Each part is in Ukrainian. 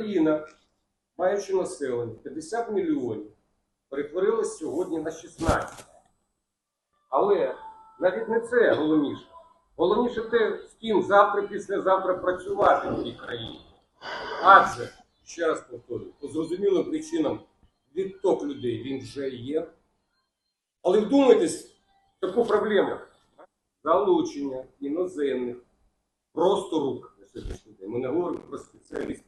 Україна, маючи населення 50 мільйонів, перетворилась сьогодні на 16. Але навіть не це головніше. Головніше те, з ким завтра, післязавтра працювати в цій країні. Адже, ще раз повторюю, по зрозумілим причинам відток людей він вже є. Але вдумайтесь в таку проблему. Залучення іноземних просто рук на сьогоднішній день. Ми не говоримо про спеціалістів.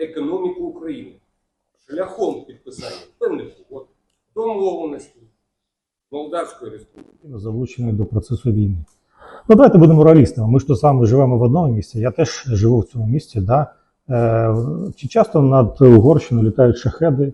Економіку України шляхом підписання певних угод, домовленостей Молдавської республіки. залучені до процесу війни. Ну, давайте будемо реалістами. Ми ж то саме живемо в одному місці. Я теж живу в цьому місті. Да? Е, чи часто над Угорщиною літають шахеди,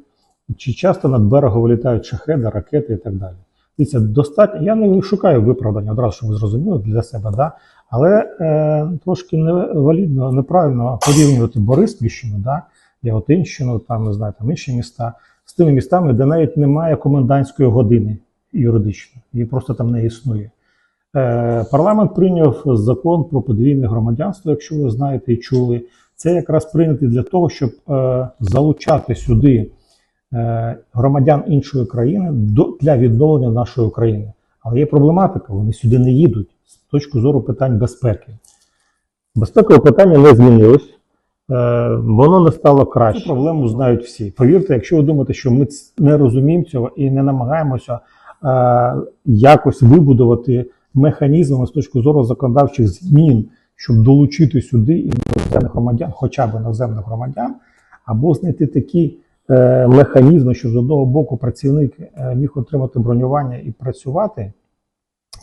чи часто над берегом вилітають шахеди, ракети і так далі. Дивіться, достатньо. Я не шукаю виправдання одразу, щоб ви зрозуміли для себе, да? але е, трошки невалідно, неправильно порівнювати Бориспільщину, да? Яготинщину, там не знаю, там інші міста з тими містами, де навіть немає комендантської години юридично, її просто там не існує. Е, Парламент прийняв закон про подвійне громадянство, якщо ви знаєте і чули. Це якраз прийнятий для того, щоб е, залучати сюди громадян іншої країни для відновлення нашої України. Але є проблематика, вони сюди не їдуть з точки зору питань безпеки. Безпекове питання не змінилось, е, воно не стало краще. Цю проблему знають всі. Повірте, якщо ви думаєте, що ми не розуміємо цього і не намагаємося е, якось вибудувати механізми з точки зору законодавчих змін, щоб долучити сюди іноземних громадян, хоча б іноземних громадян, або знайти такі е, механізми, що з одного боку працівник е, міг отримати бронювання і працювати.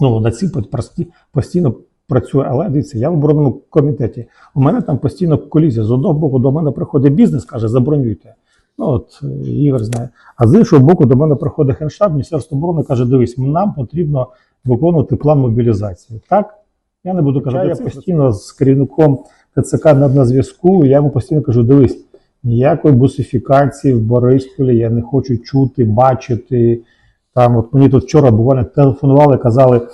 Ну, на ці прості, постійно працює. Але дивіться, я в оборонному комітеті. У мене там постійно колізія. З одного боку до мене приходить бізнес, каже, забронюйте. Ну, от е, Ігор знає. А з іншого боку, до мене приходить генштаб, Міністерство оборони каже: дивись, нам потрібно виконувати план мобілізації. Так? Я не буду казати, я постійно з керівником ТЦК на, на зв'язку, я йому постійно кажу: дивись, ніякої бусифікації в Борисполі я не хочу чути, бачити. Там, от мені тут вчора буквально телефонували, казали,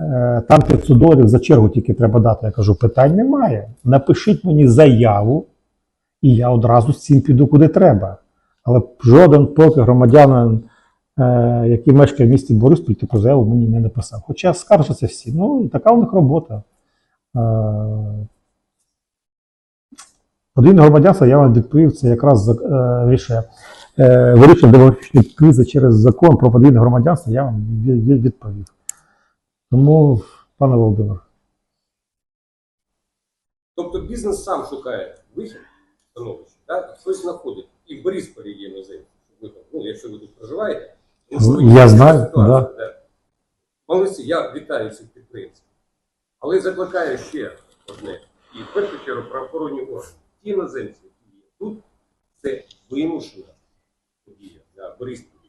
е, там 500 доларів за чергу тільки треба дати. Я кажу, питань немає. Напишіть мені заяву, і я одразу з цим піду куди треба. Але жоден поки громадянин, е, який мешкає в місті Бориспіль, таку заяву мені не написав. Хоча скаржаться всі. Ну, така у них робота. Е, Подвійне громадянство, я вам відповів, це якраз е, вирішує, е, вирішує демографічні кризи через закон про подвійне громадянство, я вам від- від- відповів. Тому, пане Володимир, Тобто бізнес сам шукає вихід становища, так? хтось знаходить. І в Борисполі є. Ви Ну, якщо ви тут проживаєте, Я знаю, ситуацію, да. Молодці, я вітаю цих підприємців. Але закликаю ще одне. І в першу чергу правоохоронні органи. Ті іноземці, які є тут, це вимушена подія для Борисполя.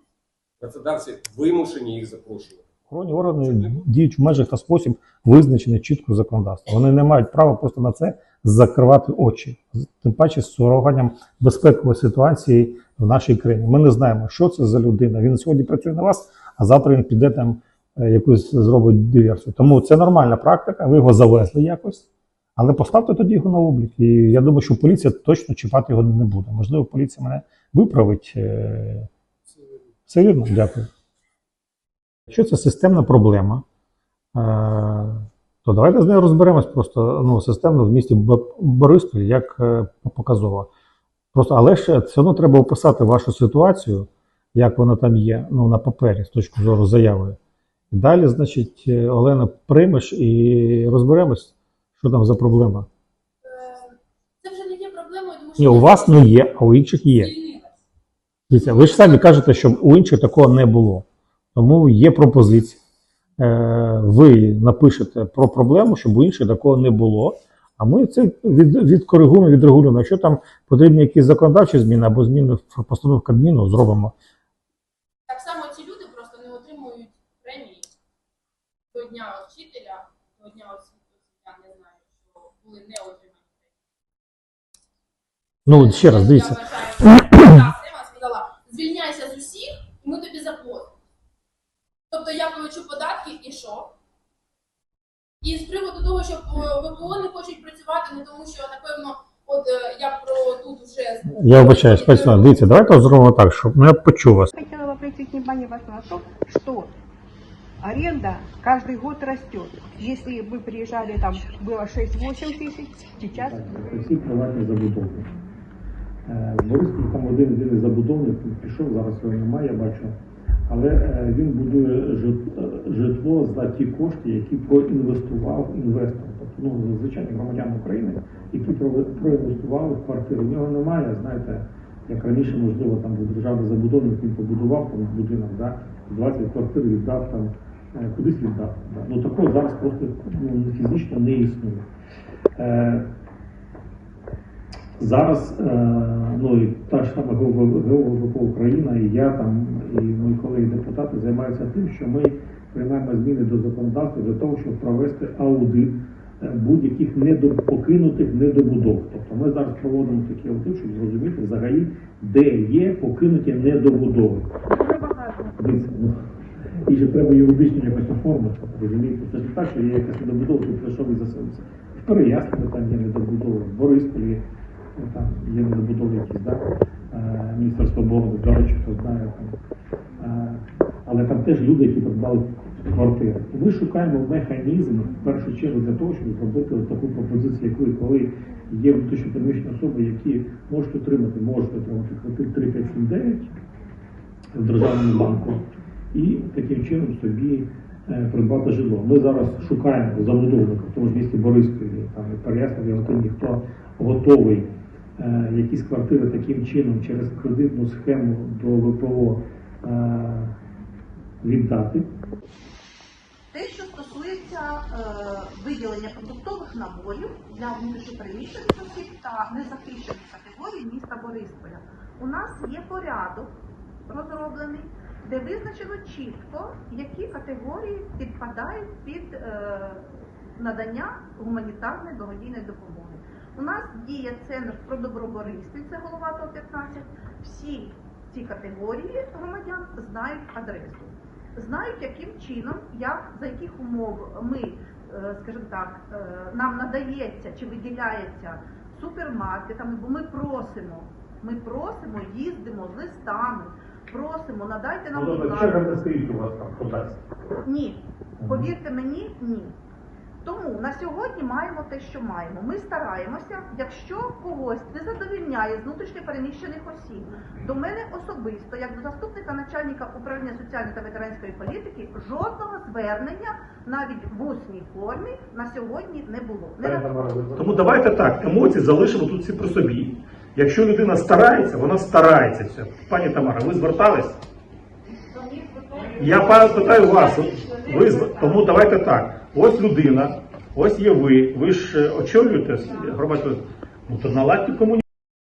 Працедавці вимушені їх запрошувати. охоронні органи діють в межах та спосіб, визначений чітко законодавством. Вони не мають права просто на це закривати очі, тим паче з урахуванням безпекової ситуації в нашій країні. Ми не знаємо, що це за людина. Він сьогодні працює на вас, а завтра він піде там е, якусь зробить диверсію. Тому це нормальна практика. Ви його завезли якось, але поставте тоді його на облік. І я думаю, що поліція точно чіпати його не буде. Можливо, поліція мене виправить. Е, Все вірно, дякую. Якщо це системна проблема, е, то давайте з нею розберемось просто ну, системно в місті Б- Борисполі, як е, показово. Просто, але ще все одно треба описати вашу ситуацію, як вона там є, ну, на папері, з точки зору заяви. Далі, значить, Олена, приймеш і розберемось, що там за проблема. Е, Це вже не є проблемою, тому що Ні, у вас не є, а у інших є. Дивіться, ви ж самі кажете, що у інших такого не було. Тому є пропозиція. Е, Ви напишете про проблему, щоб у інших такого не було. А ми це від, відкоригуємо, відрегулюємо. Якщо там потрібні якісь законодавчі зміни або зміни в постанову Кабміну, зробимо. Так само ці люди просто не отримують премії до дня вчителя, до дня освіти. Я не знаю, що були не отримані. Ну, ще раз, дивіться. Я вважаю, що сказала, звільняйся з усіх, і ми тобі заплатимо. Тобто я плачу податки і що? І з приводу того, що е, ВПО не хочуть працювати, не тому що, напевно, От е, я про тут вже Я вибачаюсь, дивіться, давайте зробимо так, щоб ну, я почув вас. Хотела бы обратить внимание вас на то, что аренда каждый год растет. Если вы приезжали, там было 6-8 тысяч, сейчас Це всі приватні забудови. Е, В Бориспіль там один єдиний забудовник пішов, зараз його немає, я бачу. Але е, він будує жит- е, житло за ті кошти, які проінвестував інвестор. Тобто, ну, звичайні громадян України, які прове- проінвестували в квартиру. У нього немає, знаєте, як раніше, можливо, там був державний забудовник, він побудував там будинок, да, 20 квартир віддав там, е, кудись віддав. Да. Ну такого зараз просто ну, фізично не існує. Е, Зараз е, ну, і та ж сама ГОВК Україна, і я там, і мої колеги-депутати займаються тим, що ми приймаємо зміни до законодавства для того, щоб провести аудит е, будь-яких недопокинутих недобудов. Тобто ми зараз проводимо такий аудит, щоб зрозуміти взагалі, де є покинуті недобудови. Дивіться, ну, і ще треба юридично якось оформити, розумієте? Це ж так, що є якась недобудова, тут прийшов і заселився. В Переяснені там є недобудови, в Борисполі ну, там є недобудови якісь, да? Е, Міністерство оборони, до речі, хто знає там. Е, Але там теж люди, які придбали квартири. Ми шукаємо механізм в першу чергу для того, щоб зробити таку пропозицію, як ви, коли є внутрішньо переміщені особи, які можуть отримати, можуть отримати квартир 3, 5, 7, 9, в державному банку і таким чином собі е, придбати житло. Ми зараз шукаємо забудовника в тому ж місті Борисполі, там і Переяславі, Готині, хто готовий е, якісь квартири таким чином через кредитну схему до ВПО е, віддати. Те, що стосується е, виділення продуктових наборів для внутрішньопереміщених осіб та незахищених категорій міста Борисполя, у нас є порядок розроблений, де визначено чітко, які категорії підпадають під е, надання гуманітарної благодійної допомоги. У нас діє центр про добро це голова ТО 15. Всі ці категорії громадян знають адресу знають, яким чином, як за яких умов ми, е, скажімо так, е, нам надається чи виділяється супермаркетами, бо ми просимо, ми просимо, їздимо з листами, просимо, надайте нам будь ласка. не стоїть у вас там подасть. Ні, повірте мені, ні. Тому на сьогодні маємо те, що маємо. Ми стараємося, якщо когось не задовільняє з внутрішньопереміщених осіб, до мене особисто, як до заступника начальника управління соціальної та ветеранської політики, жодного звернення навіть в усній формі на сьогодні не було. Не. Тому давайте так, емоції залишимо тут всі при собі. Якщо людина старається, вона старається. Все. Пані Тамара, ви звертались? Я питаю вас, ви тому давайте так. Ось людина, ось є ви, ви ж е, очолюєте громадську. Ну то наладьте комунікацію.